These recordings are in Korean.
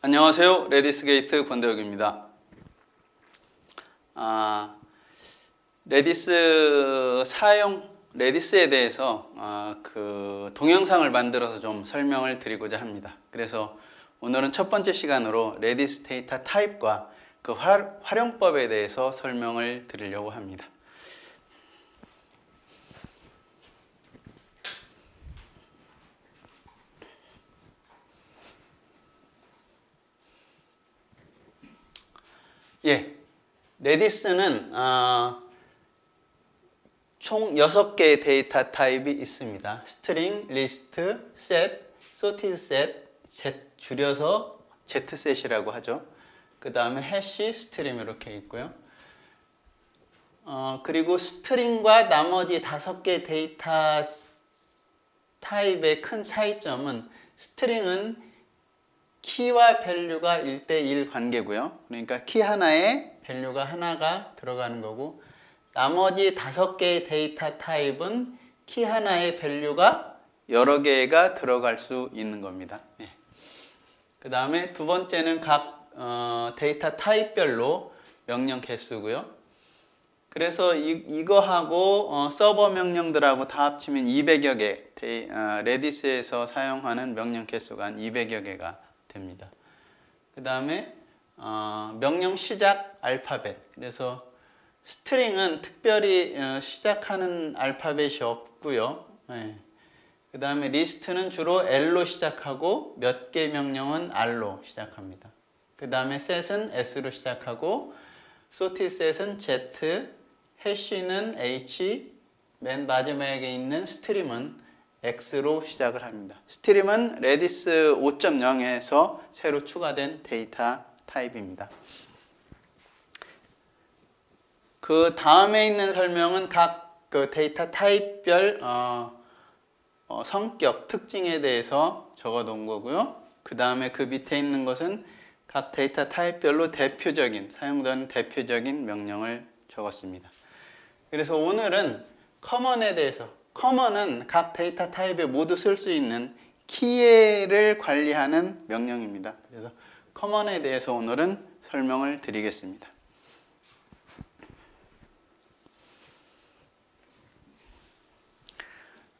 안녕하세요. 레디스 게이트 권대혁입니다. 아, 레디스 사용, 레디스에 대해서 아, 그 동영상을 만들어서 좀 설명을 드리고자 합니다. 그래서 오늘은 첫 번째 시간으로 레디스 데이터 타입과 그 활, 활용법에 대해서 설명을 드리려고 합니다. 예, 레디스는 어, 총 6개의 데이터 타입이 있습니다. 스트링, 리스트, 셋, 소티드 셋, 줄여서 Z셋이라고 하죠. 그 다음에 해시, 스트림 이렇게 있고요. 어, 그리고 스트링과 나머지 다섯 개 데이터 타입의 큰 차이점은 스트링은 키와 밸류가 1대1 관계고요. 그러니까 키 하나에 밸류가 하나가 들어가는 거고 나머지 다섯 개의 데이터 타입은 키 하나의 밸류가 여러 개가 들어갈 수 있는 겁니다. 네. 그 다음에 두 번째는 각 어, 데이터 타입별로 명령 개수고요. 그래서 이, 이거하고 어, 서버 명령들하고 다 합치면 200여 개, 데이, 어, 레디스에서 사용하는 명령 개수가 한 200여 개가 됩니다. 그 다음에 어, 명령 시작 알파벳. 그래서 스트링은 특별히 어, 시작하는 알파벳이 없고요. 네. 그 다음에 리스트는 주로 L로 시작하고 몇 개 명령은 R로 시작합니다. 그 다음에 set은 S로 시작하고 set은 Z, 해시는 H, 맨 마지막에 있는 스트림은 X로 시작을 합니다. 스트림은 레디스 5.0에서 새로 추가된 데이터 타입입니다. 그 다음에 있는 설명은 각 그 데이터 타입별 어, 어, 성격, 특징에 대해서 적어 놓은 거고요. 그 다음에 그 밑에 있는 것은 각 데이터 타입별로 대표적인, 사용되는 대표적인 명령을 적었습니다. 그래서 오늘은 커먼에 대해서, 커먼은 각 데이터 타입에 모두 쓸 수 있는 키를 관리하는 명령입니다. 그래서 커먼에 대해서 오늘은 설명을 드리겠습니다.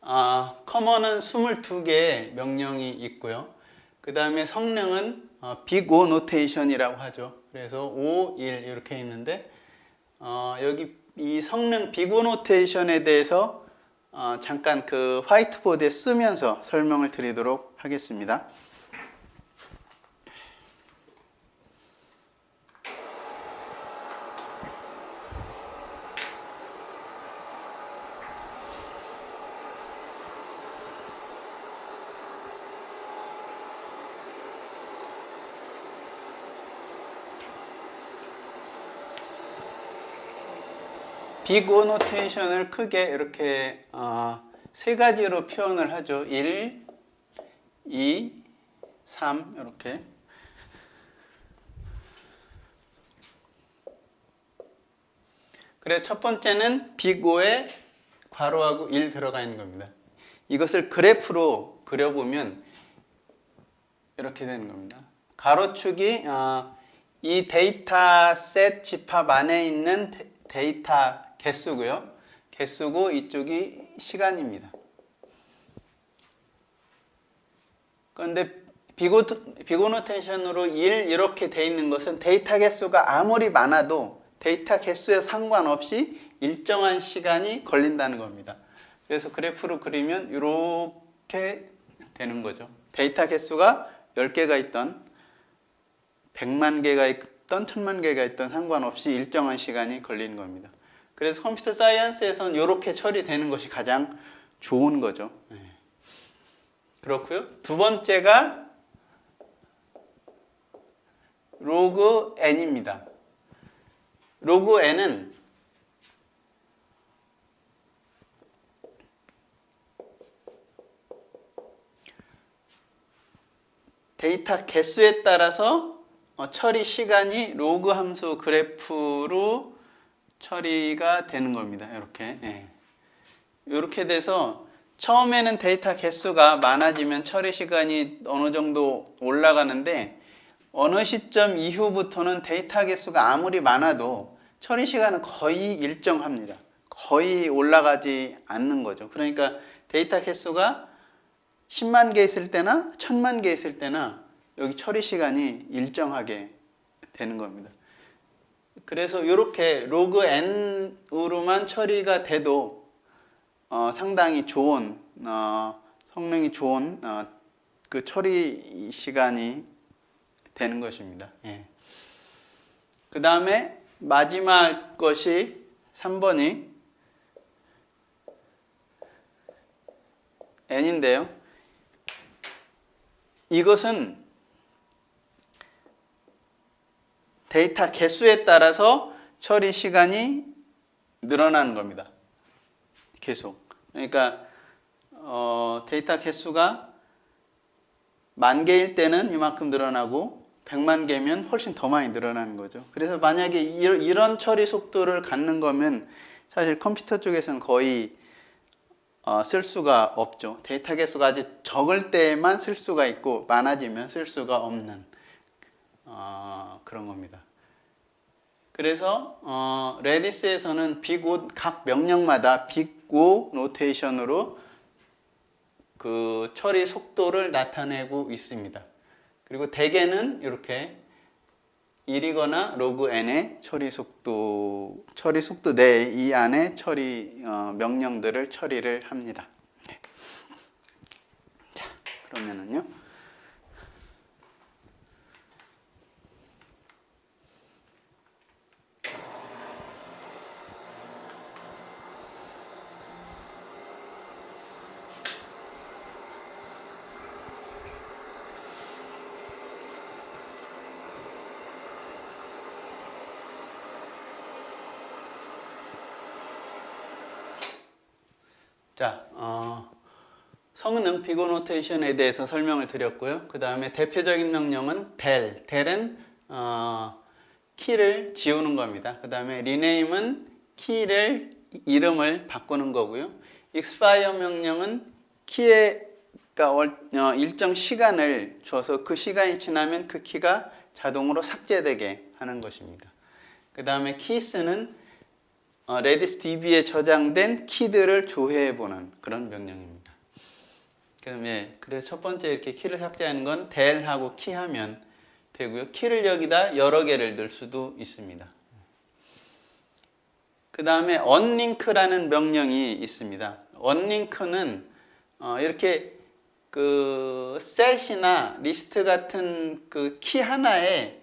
아, 커먼은 22개의 명령이 있고요. 그 다음에 성능은 어, 빅오 노테이션이라고 하죠. 그래서 5, 1 이렇게 있는데 어, 여기 이 성능 빅오 노테이션에 대해서 어, 잠깐 그 화이트보드에 쓰면서 설명을 드리도록 하겠습니다. 빅 오 노테이션을 크게 이렇게 어, 세 가지로 표현을 하죠. 1, 2, 3 이렇게. 그래서 첫 번째는 빅오에 괄호하고 1 들어가 있는 겁니다. 이것을 그래프로 그려보면 이렇게 되는 겁니다. 가로축이 어, 이 데이터 셋 집합 안에 있는 데, 데이터 개수고요. 개수고 이쪽이 시간입니다. 그런데 비고, 비고 노테이션으로 1 이렇게 돼 있는 것은 데이터 개수가 아무리 많아도 데이터 개수에 상관없이 일정한 시간이 걸린다는 겁니다. 그래서 그래프로 그리면 이렇게 되는 거죠. 데이터 개수가 10개가 있던 100만 개가 있던 1000만 개가 있던 상관없이 일정한 시간이 걸리는 겁니다. 그래서 컴퓨터 사이언스에서는 이렇게 처리되는 것이 가장 좋은 거죠. 네. 그렇고요. 두 번째가 로그 n입니다. 로그 n은 데이터 개수에 따라서 어, 처리 시간이 로그 함수 그래프로 처리가 되는 겁니다. 이렇게. 예. 이렇게 돼서 처음에는 데이터 개수가 많아지면 처리 시간이 어느 정도 올라가는데 어느 시점 이후부터는 데이터 개수가 아무리 많아도 처리 시간은 거의 일정합니다. 거의 올라가지 않는 거죠. 그러니까 데이터 개수가 10만 개 있을 때나 1000만 개 있을 때나 여기 처리 시간이 일정하게 되는 겁니다. 그래서 이렇게 로그 n으로만 처리가 돼도 어, 상당히 좋은 어, 성능이 좋은 어, 그 처리 시간이 되는 것입니다. 예. 그 다음에 마지막 것이 3번이 n인데요. 이것은 데이터 개수에 따라서 처리 시간이 늘어나는 겁니다. 계속. 그러니까 어, 데이터 개수가 만 개일 때는 이만큼 늘어나고 100만 개면 훨씬 더 많이 늘어나는 거죠. 그래서 만약에 이- 이런 처리 속도를 갖는 거면 사실 컴퓨터 쪽에서는 거의 어, 쓸 수가 없죠. 데이터 개수가 아주 적을 때만 쓸 수가 있고 많아지면 쓸 수가 없는 어, 그런 겁니다. 그래서 어, 레디스에서는 빅오 각 명령마다 빅오 노테이션으로 그 처리 속도를 나타내고 있습니다. 그리고 대개는 이렇게 1이거나 로그 n의 처리 속도 처리 속도 내 이 안에 처리 어, 명령들을 처리를 합니다. 네. 자 그러면은요. 자, 어, 성능 비고 노테이션에 대해서 설명을 드렸고요. 그 다음에 대표적인 명령은 del. del은 어, 키를 지우는 겁니다. 그 다음에 rename은 키를 이름을 바꾸는 거고요. expire 명령은 키에 가 어, 일정 시간을 줘서 그 시간이 지나면 그 키가 자동으로 삭제되게 하는 것입니다. 그 다음에 어, 레디스 DB에 저장된 키들을 조회해 보는 그런 명령입니다. 예, 그래서 첫 번째 이렇게 키를 삭제하는 건 del하고 키 하면 되고요. 키를 여기다 여러 개를 넣을 수도 있습니다. 그 다음에 unlink라는 명령이 있습니다. unlink는 어, 이렇게 그 셋이나 리스트 같은 그 키 하나에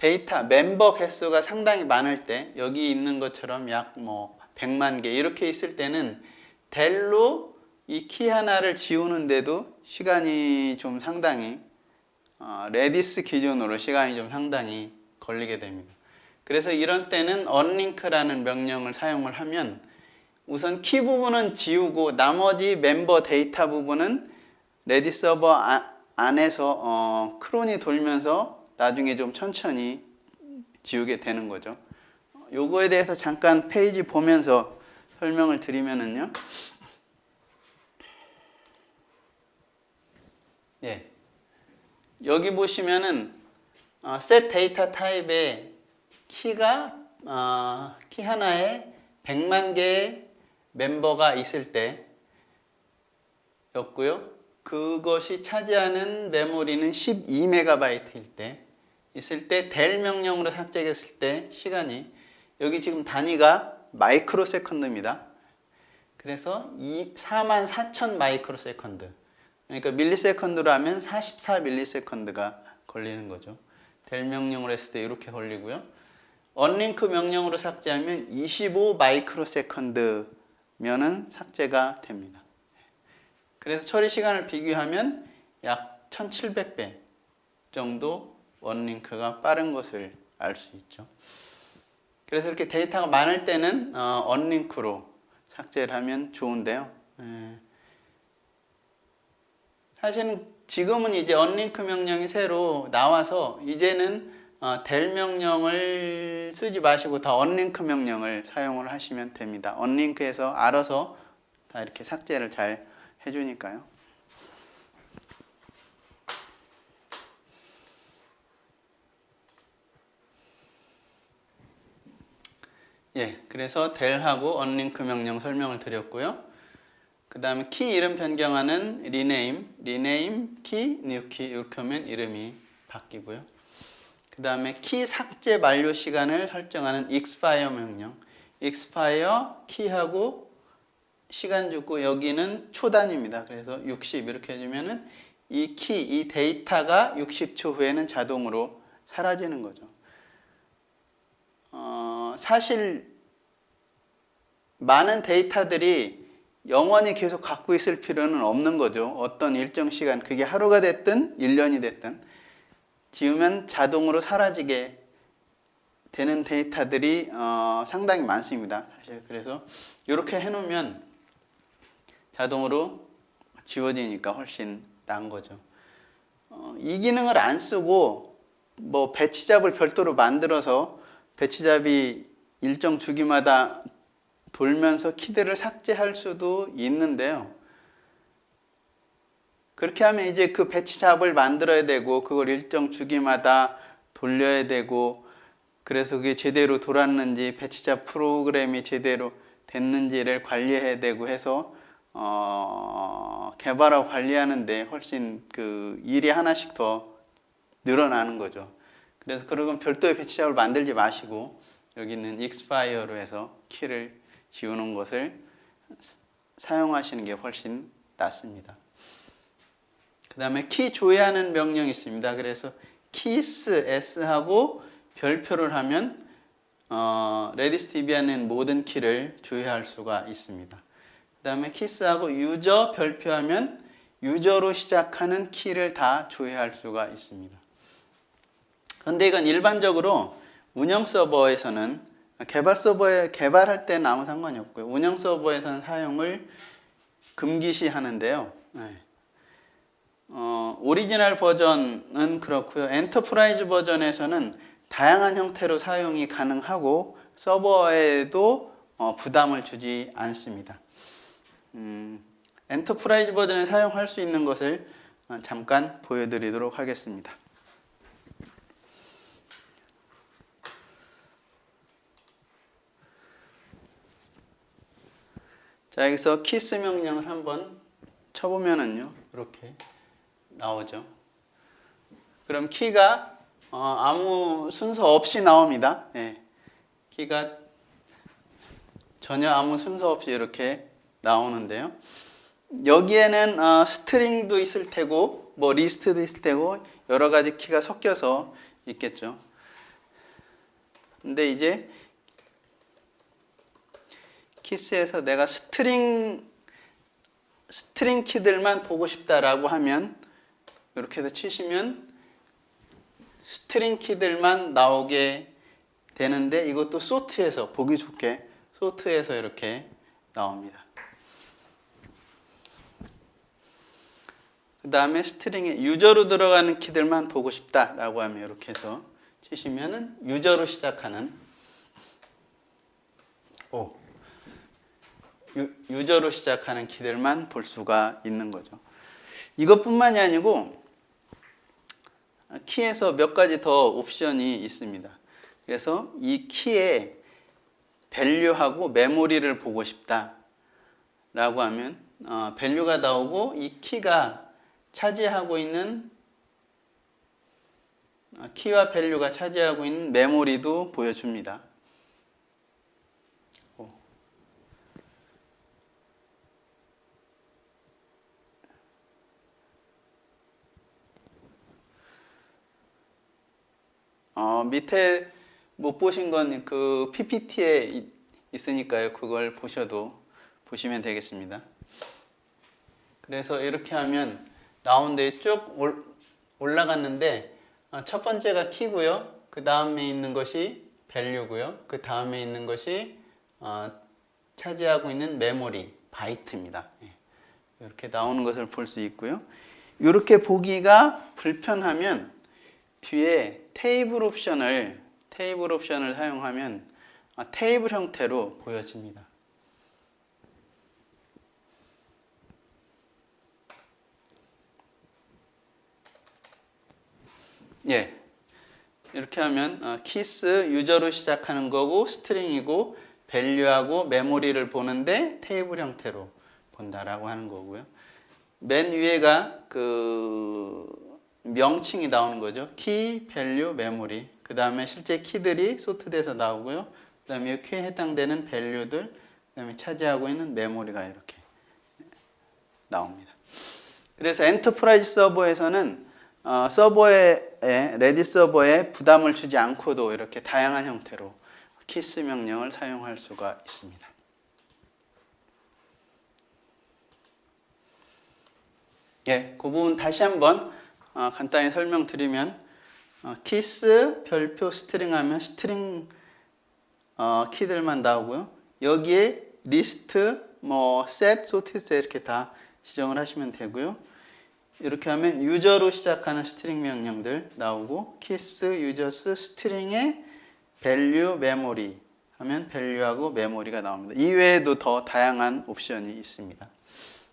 데이터 멤버 개수가 상당히 많을 때 여기 있는 것처럼 약 뭐 100만 개 이렇게 있을 때는 델로 이 키 하나를 지우는데도 시간이 좀 상당히 어, 레디스 기준으로 시간이 좀 상당히 걸리게 됩니다. 그래서 이런 때는 unlink라는 명령을 사용을 하면 우선 키 부분은 지우고 나머지 멤버 데이터 부분은 레디 서버 아- 안에서 어, 크론이 돌면서 나중에 좀 천천히 지우게 되는 거죠. 요거에 대해서 잠깐 페이지 보면서 설명을 드리면은요. 예. 여기 보시면은 어, set 데이터 타입의 키가 어, 키 하나에 100만 개의 멤버가 있을 때 였고요. 그것이 차지하는 메모리는 12메가바이트일 때 있을 때델 명령으로 삭제했을 때 시간이 여기 지금 단위가 마이크로 세컨드입니다. 그래서 4만 4천 마이크로 세컨드. 그러니까 밀리 세컨드로 하면 44 밀리 세컨드가 걸리는 거죠. 델 명령으로 했을 때 이렇게 걸리고요. 언링크 명령으로 삭제하면 25 마이크로 세컨드면은 삭제가 됩니다. 그래서 처리 시간을 비교하면 약 1700배 정도 원링크가 빠른 것을 알 수 있죠. 그래서 이렇게 데이터가 많을 때는 어, 언링크로 삭제를 하면 좋은데요. 예. 사실은 지금은 이제 언링크 명령이 새로 나와서 이제는 어, 델 명령을 쓰지 마시고 다 언링크 명령을 사용을 하시면 됩니다. 언링크에서 알아서 다 이렇게 삭제를 잘 해주니까요. 예, 그래서 del하고 unlink 명령 설명을 드렸고요. 그 다음에 키 이름 변경하는 rename, rename 키, new 키 이렇게 하면 이름이 바뀌고요. 그 다음에 키 삭제 만료 시간을 설정하는 expire 명령, expire 키하고 시간 주고 여기는 초단위입니다. 그래서 60 이렇게 해주면은 이 키, 이 데이터가 60초 후에는 자동으로 사라지는 거죠. 어, 사실 많은 데이터들이 영원히 계속 갖고 있을 필요는 없는 거죠. 어떤 일정 시간, 그게 하루가 됐든 1년이 됐든 지우면 자동으로 사라지게 되는 데이터들이 어, 상당히 많습니다. 사실 그래서 이렇게 해놓으면 자동으로 지워지니까 훨씬 나은 거죠. 어, 이 기능을 안 쓰고 뭐 배치잡을 별도로 만들어서 배치잡이 일정 주기마다 돌면서 키들을 삭제할 수도 있는데요. 그렇게 하면 이제 그 배치 잡을 만들어야 되고 그걸 일정 주기마다 돌려야 되고 그래서 그게 제대로 돌았는지 배치잡 프로그램이 제대로 됐는지를 관리해야 되고 해서 어, 개발하고 관리하는데 훨씬 그 일이 하나씩 더 늘어나는 거죠. 그래서 그러면 별도의 배치잡을 만들지 마시고 여기 있는 expire로 해서 키를 지우는 것을 사용하시는 게 훨씬 낫습니다. 그 다음에 키 조회하는 명령이 있습니다. 그래서 키스 s하고 별표를 하면 어, 레디스 DB하는 모든 키를 조회할 수가 있습니다. 그 다음에 키스하고 유저 별표하면 유저로 시작하는 키를 다 조회할 수가 있습니다. 그런데 이건 일반적으로 운영 서버에서는 개발 서버에 개발할 때는 아무 상관이 없고요. 운영 서버에서는 사용을 금기시 하는데요. 네. 어, 오리지널 버전은 그렇고요. 엔터프라이즈 버전에서는 다양한 형태로 사용이 가능하고 서버에도 어, 부담을 주지 않습니다. 음, 엔터프라이즈 버전에 사용할 수 있는 것을 어, 잠깐 보여드리도록 하겠습니다. 자 여기서 키스 명령을 한번 쳐보면은요 이렇게 나오죠. 그럼 키가 어, 아무 순서 없이 나옵니다. 예. 키가 전혀 아무 순서 없이 이렇게 나오는데요. 여기에는 어, 스트링도 있을 테고 뭐 리스트도 있을 테고 여러 가지 키가 섞여서 있겠죠. 근데 이제 키스에서 내가 스트링 스트링 키들만 보고 싶다라고 하면 이렇게 해서 치시면 스트링 키들만 나오게 되는데 이것도 소트에서 보기 좋게 소트에서 이렇게 나옵니다. 그 다음에 스트링에 유저로 들어가는 키들만 보고 싶다라고 하면 이렇게 해서 치시면은 유저로 시작하는 오 유, 유저로 시작하는 키들만 볼 수가 있는 거죠. 이것뿐만이 아니고 키에서 몇 가지 더 옵션이 있습니다. 그래서 이 키의 밸류하고 메모리를 보고 싶다 라고 하면 어, 밸류가 나오고 이 키가 차지하고 있는 어, 키와 밸류가 차지하고 있는 메모리도 보여줍니다. 어, 밑에 못 보신 건 그 PPT에 있으니까요. 그걸 보셔도 보시면 되겠습니다. 그래서 이렇게 하면 나온데 쭉 올라갔는데 어, 첫 번째가 키고요. 그 다음에 있는 것이 밸류고요. 그 다음에 있는 것이 어, 차지하고 있는 메모리 바이트입니다. 예. 이렇게 나오는 것을 볼 수 있고요. 이렇게 보기가 불편하면 뒤에 테이블 옵션을 테이블 옵션을 사용하면 아, 테이블 형태로 보여집니다. 예. 이렇게 하면 어, 키스 유저로 시작하는 거고 스트링이고 밸류하고 메모리를 보는데 테이블 형태로 본다라고 하는 거고요. 맨 위에가 그 명칭이 나오는 거죠. 키, 밸류, 메모리. 그 다음에 실제 키들이 소트돼서 나오고요. 그 다음에 이 큐에 해당되는 밸류들, 그 다음에 차지하고 있는 메모리가 이렇게 나옵니다. 그래서 엔터프라이즈 서버에서는 어, 서버에 레디 서버에 부담을 주지 않고도 이렇게 다양한 형태로 키스 명령을 사용할 수가 있습니다. 예, 그 부분 다시 한번 어, 간단히 설명드리면 어, 키스 별표 스트링 하면 스트링 어, 키들만 나오고요. 여기에 리스트, 뭐 셋, 소티스 이렇게 다 지정을 하시면 되고요. 이렇게 하면 유저로 시작하는 스트링 명령들 나오고 키스, 유저스, 스트링의 밸류, 메모리 하면 밸류하고 메모리가 나옵니다. 이외에도 더 다양한 옵션이 있습니다.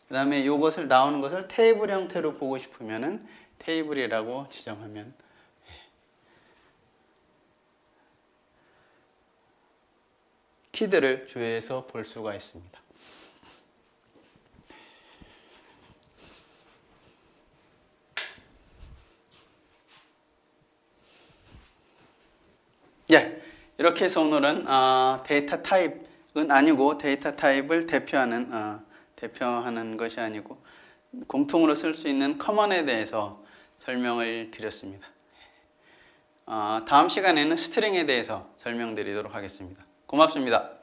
그 다음에 이것을 나오는 것을 테이블 형태로 보고 싶으면은 테이블이라고 지정하면 키들을 조회해서 볼 수가 있습니다. 예, 이렇게 해서 오늘은 어, 데이터 타입은 아니고 데이터 타입을 대표하는 어, 대표하는 것이 아니고 공통으로 쓸 수 있는 커먼에 대해서 설명을 드렸습니다. 어, 다음 시간에는 스트링에 대해서 설명드리도록 하겠습니다. 고맙습니다.